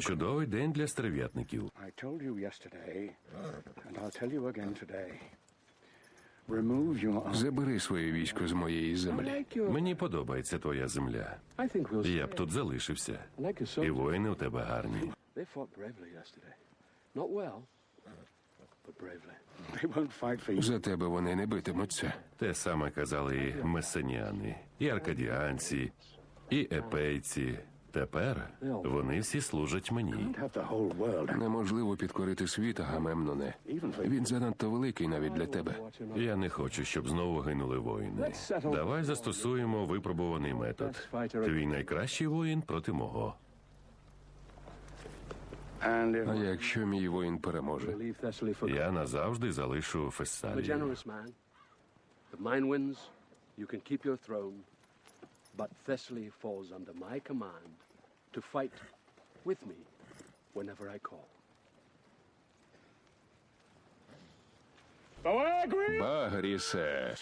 Чудовий день для стерв'ятників. Забери своє військо з моєї землі. Мені подобається твоя земля. Я б тут залишився. І воїни у тебе гарні. За тебе вони не битимуться. Те саме казали і месеняни, і аркадіанці, і епейці. Тепер вони всі служать мені. Неможливо підкорити світ, Агамемноне. Він занадто великий навіть для тебе. Я не хочу, щоб знову гинули воїни. Давай застосуємо випробуваний метод. Твій найкращий воїн проти мого. А якщо мій воїн переможе? Я назавжди залишу Фессалію. but Thessaly falls under my command to fight with me whenever I call. Багрісе.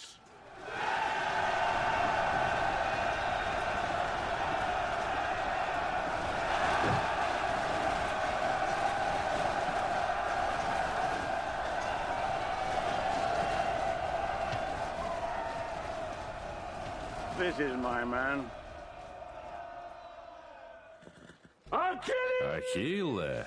This is my man. Achille! Achille!